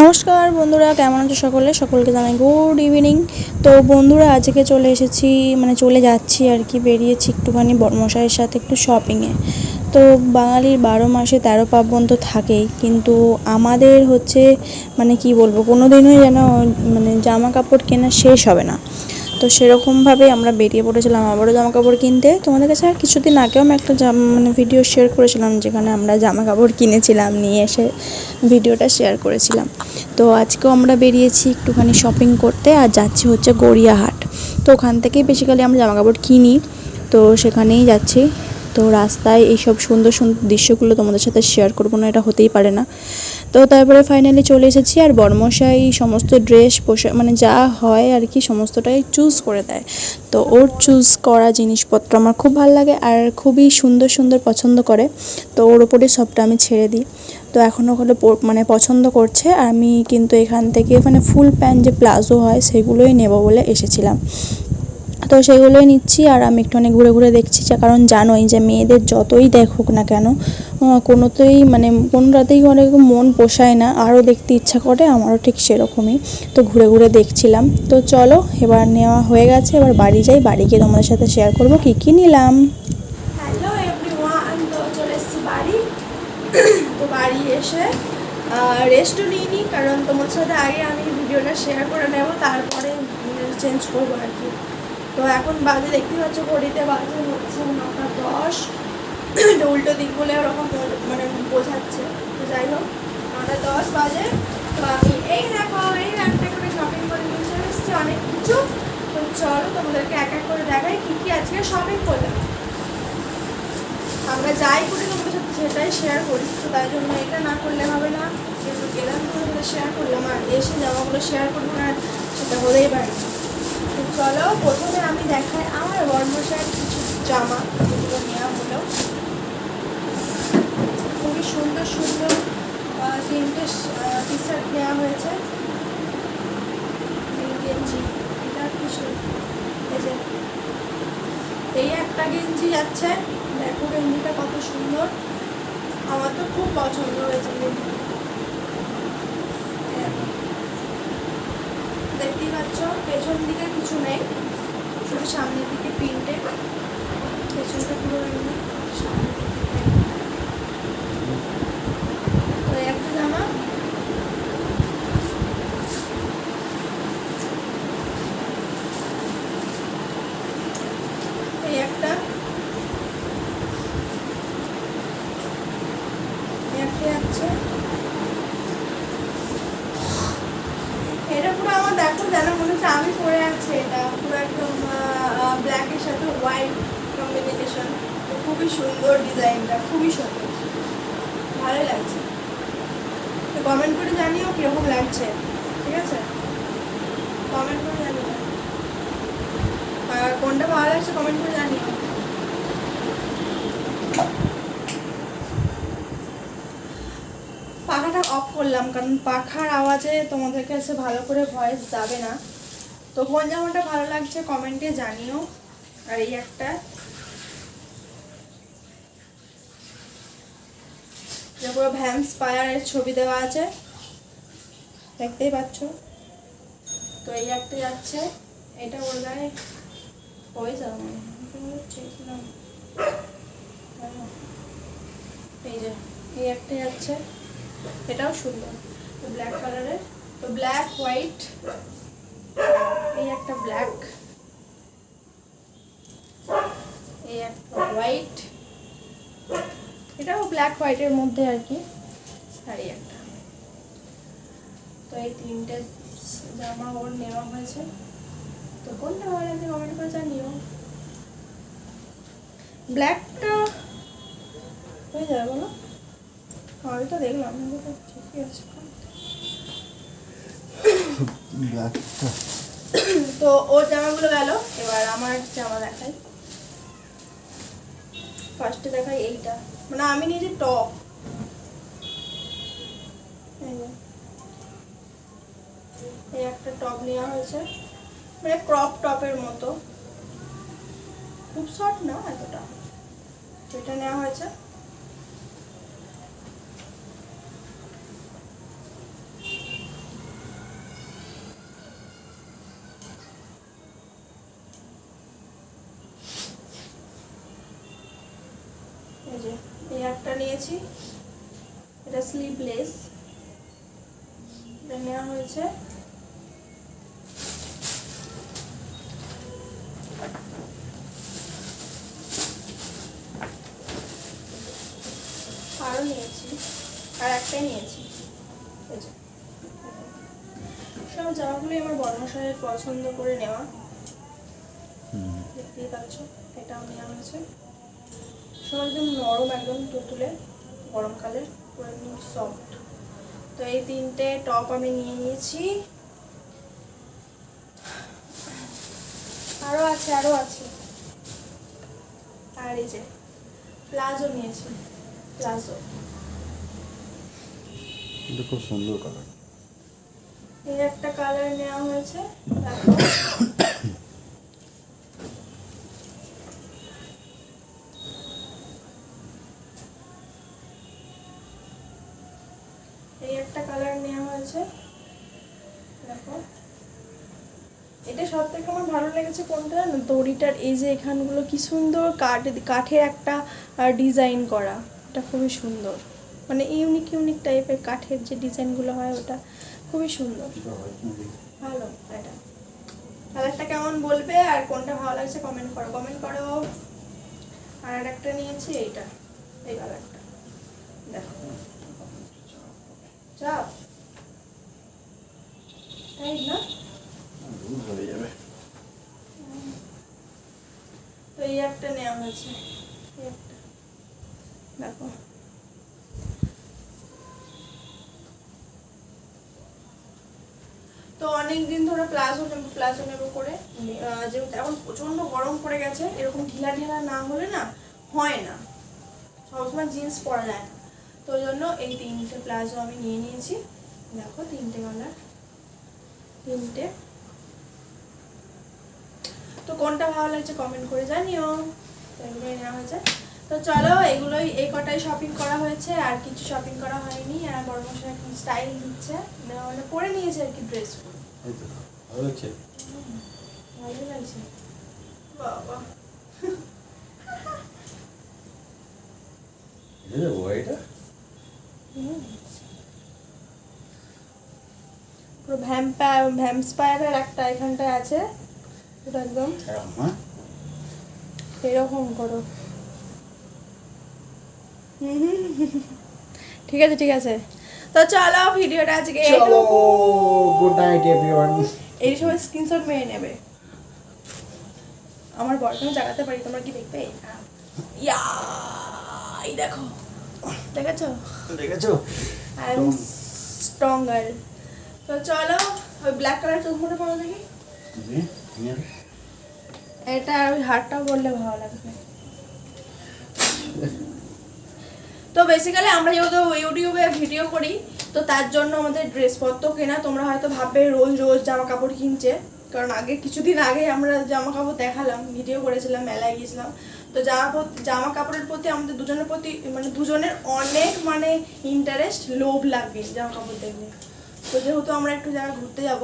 নমস্কার বন্ধুরা, কেমন আছো সকলে? সকলকে জানাই গুড ইভিনিং তো বন্ধুরা, আজকে চলে এসেছি মানে চলে যাচ্ছি আর কি, বেরিয়েছি একটুখানি মশাইয়ের সাথে একটু শপিংয়ে তো বাঙালির বারো মাসে তেরো পার্বণ তো থাকেই, কিন্তু আমাদের হচ্ছে মানে কি বলব কোনো দিনই যেন মানে জামা কাপড় কেনা শেষ হবে না। তো সেরকমভাবে আমরা বেরিয়ে পড়েছিলাম আবারও জামা কাপড় কিনতে। তোমাদের কাছে আর কিছুদিন আগেও আমি একটা মানে ভিডিও শেয়ার করেছিলাম, যেখানে আমরা জামা কাপড় কিনেছিলাম, নিয়ে এসে ভিডিওটা শেয়ার করেছিলাম। তো আজকেও আমরা বেরিয়েছি একটুখানি শপিং করতে, আর যাচ্ছি হচ্ছে গড়িয়াহাট। তো ওখান থেকেই বেসিক্যালি আমরা জামা কাপড় কিনি, তো সেখানেই যাচ্ছি। তো রাস্তায় এইসব সুন্দর সুন্দর দৃশ্যগুলো তোমাদের সাথে শেয়ার করব না, এটা হতেই পারে না। তো তারপরে ফাইনালি চলে এসেছি আর বর্মশাই সমস্ত ড্রেস পোশাক মানে যা হয় আর কি সমস্তটাই চুজ করে দেয়। তো ওর চুজ করা জিনিসপত্র আমার খুব ভালো লাগে আর খুবই সুন্দর সুন্দর পছন্দ করে। তো ওর ওপরে সবটা আমি ছেড়ে দিই। তো এখনও হলে প- মানে পছন্দ করছে। আমি কিন্তু এখান থেকে মানে ফুল প্যান্ট যে প্লাজো হয় সেগুলোই নেব বলে এসেছিলাম। তো সেগুলোই নিচ্ছি আর আমি একটুখানি ঘুরে ঘুরে দেখছি যে, কারণ জানোই যে মেয়েদের যতই দেখুক না কেন কোনোতেই মানে কোনোটাতেই অনেক মন পোষায় না, আরও দেখতে ইচ্ছা করে, আমারও ঠিক সেরকমই। তো ঘুরে ঘুরে দেখছিলাম। তো চলো, এবার নেওয়া হয়ে গেছে, এবার বাড়ি যাই, বাড়ি গিয়ে তোমাদের সাথে শেয়ার করব কী কী নিলাম। বাড়ি। এসে রেস্টও নিইনি, কারণ তোমার সাথে আগে আমি ভিডিওটা শেয়ার করে নেব, তারপরে চেঞ্জ করব আর কি। তো এখন বাজে, দেখতে পাচ্ছ ঘড়িতে বাজে হচ্ছে নটা দশ। উল্টো দিক বলে ওরকম মানে বোঝাচ্ছে। তো যাই হোক, নটা দশ বাজে। তো আমি এই দেখো, এই একটা করে শপিং করে নিয়ে চলে এসেছি, অনেক কিছু। তো চলো তোমাদেরকে এক এক করে দেখাই কী কী আজকে শপিং করলাম। আমরা যাই করি তোমাদের সাথে সেটাই শেয়ার করি। তো তাই জন্য এটা না করলে হবে না। কিন্তু গেলাম তোমাদের সাথে শেয়ার করলাম, আর এসে জামাগুলো শেয়ার করব না সেটা হতেই পারে চলো, প্রথমে আমি দেখাই আমার বর্মশার কিছু জামা, যেগুলো নেওয়া হলো। খুবই সুন্দর সুন্দর তিনটে টি শার্ট নেওয়া হয়েছে। গেঞ্জি, এটা কি সুন্দর। এই একটা গেঞ্জি যাচ্ছে। দেখো গেঞ্জিটা কত সুন্দর। আমার তো খুব পছন্দ হয়েছে গেঞ্জি দেখতেই পাচ্ছ পেছন দিকে কিছু নেই, শুধু সামনের দিকে প্রিন্টে পেছনটা পুরো এমনি। তো একটা জামা। এই একটা। যাচ্ছে এটা পুরো আমার দেখো, যেন মনে হচ্ছে আমি পরে আছি এটা। পুরো একদম ব্ল্যাকের সাথে হোয়াইট কম্বিনেশন খুবই সুন্দর ডিজাইনটা, খুবই সুন্দর। ভালো লাগছে। তো কমেন্ট করে জানিও কীরকম লাগছে, ঠিক আছে? কমেন্ট করে জানিও। কোনটা ভালো লাগছে কমেন্ট করে জানিও। পাখাটা অফ করলাম, কারণ পাখার আওয়াজে তোমাদের কাছে ভালো করে ভয়েস যাবে না। তো কোন জামাটা ভালো লাগছে কমেন্টে জানিও। আর এই একটা। পুরো ভ্যাম্স পায়ারের ছবি দেওয়া আছে। দেখতেই পাচ্ছ? তো এই একটা যাচ্ছে। এটা ওর হয়ে যাবে। এই যে, এই একটা যাচ্ছে। এটাও সুন্দর। তো ব্ল্যাক কালারের তো ব্ল্যাক হোয়াইট এই একটা ব্ল্যাক এই একটা হোয়াইট এটাও ব্ল্যাক হোয়াইটের মধ্যে আর কি। আর একটা। তো এই তিনটে জামা ওর নেওয়া হয়েছে। তো কোনটা ভালো লাগছে কমেন্ট করে জানিও। ব্ল্যাকটা হয়ে যাবে বলো। আমি তো দেখলাম ঠিকই আছে তো ওর জামাগুলো গেল এবার আমার জামা দেখাই ফার্স্টে দেখাই এইটা মানে আমি নিজে টপ এই একটা টপ নেওয়া হয়েছে মানে ক্রপ টপের মতো খুব শর্ট না এতটা এটা নেওয়া হয়েছে নিয়েছি এটা স্লিভলেস এটা নেওয়া হয়েছে। আরও নিয়েছি। আর একটাই নিয়েছি। সব জামাগুলোই আমার বর্ণশালের পছন্দ করে নেওয়া। দেখতেই পাচ্ছ এটাও নেওয়া হয়েছে। সব একদম নরম একদম তুলতুলে গরমকালের পুরো একদম সফট তো এই তিনটে টপ আমি নিয়ে নিয়েছি। আরও আছে আরও আছে। আর এই যে প্লাজো নিয়েছি প্লাজো। খুব সুন্দর কালার এই একটা কালার নেওয়া হয়েছে এই একটা কালার নেওয়া হয়েছে। দেখো। এটা সব থেকে আমার ভালো লেগেছে কোনটা? জানো দড়িটার এই যে এখানগুলো কি সুন্দর কাঠ কাঠের একটা ডিজাইন করা। এটা খুবই সুন্দর। মানে ইউনিক ইউনিক টাইপের কাঠের যে ডিজাইনগুলো হয় ওটা খুবই সুন্দর। ভালো এটা। কালারটা কেমন বলবে আর কোনটা ভালো লাগছে কমেন্ট করো। কমেন্ট করো। আর আর একটা নিয়েছি এইটা। এই কালারটা। দেখো। তো এই একটা নেওয়া হয়েছে। এই একটা। দেখো। তো অনেক দিন ধরে প্লাজো নেব প্লাজো নেব করে যেহেতু এখন প্রচণ্ড গরম পড়ে গেছে, এরকম ঢিলা ঢিলা না হলে না হয় না। সবসময় জিন্স পরা যায় না। তো জন্য এই তিনটে প্লাজো আমি নিয়ে নিয়েছি। দেখো তিনটে কালার। তিনটে। তো কোনটা ভালো লাগছে কমেন্ট করে জানিও। তো এগুলোই নেওয়া হয়েছে। তো চলো এগুলোই এই কটাই শপিং করা হয়েছে আর কিছু শপিং করা হয়নি। আর বড় মশাই এখন স্টাইল দিচ্ছে। মানে পরে নিয়েছে আর কি ড্রেস এই তো ভালো লাগছে? ভালো লাগছে। বাবা। এটা। পুরো ভ্যাম্পা ভ্যাম্পস্পায়ারের একটা এখানটায় আছে। পুরো একদম হ্যাঁ? এরকম করো। ঠিক আছে ঠিক আছে। তো চলো ভিডিওটা আজকে চলো গুড নাইট এভরিওয়ান এই সময় স্ক্রিনশট মেরে নেবে। আমার বরকে আমি জাগাতে পারি তোমরা কি দেখবে? ইয়া এই দেখো। দেখেছ? দেখেছ? আই এম স্ট্রঙ্গার তো চলো ওই ব্ল্যাক কালার দেখি। এটা ওই হারটাও বললে ভালো লাগবে। তো বেসিক্যালি আমরা যেহেতু ইউটিউবে ভিডিও করি তো তার জন্য আমাদের ড্রেসপত্র কেনা তোমরা হয়তো ভাববে রোজ রোজ জামা কাপড় কিনছে। কারণ আগে কিছুদিন আগে আমরা জামা কাপড় দেখালাম ভিডিও করেছিলাম মেলায় গিয়েছিলাম। তো জামা জামা কাপড়ের প্রতি আমাদের দুজনের প্রতি মানে দুজনের অনেক মানে ইন্টারেস্ট লোভ লাগবে জামা কাপড় দেখলে। তো যেহেতু আমরা একটু জায়গা ঘুরতে যাব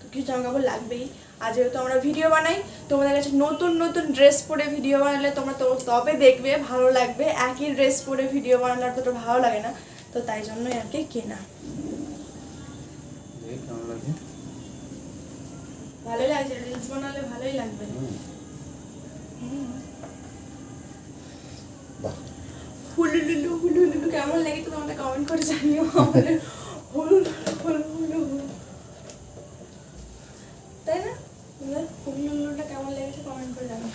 তো কিছু জামা কাপড় লাগবেই। আর যেহেতু আমরা ভিডিও বানাই তোমাদের কাছে নতুন নতুন ড্রেস পরে ভিডিও বানালে তোমরা তো তবে দেখবে ভালো লাগবে। একই ড্রেস পরে ভিডিও বানালে তো ভালো লাগে না। তো তাই জন্যই আর কি কেনা। ভালোই লাগছে রিলস বানালে ভালোই লাগবে। হুম। হুলুলুলু হুলুলুলু কেমন লেগেছে তোমাদের কমেন্ট করে জানিও? আমাদের হুলুলুলু হুলুলুলু। তাই না? হুলুলুলুটা কেমন লেগেছে কমেন্ট করে জানাও।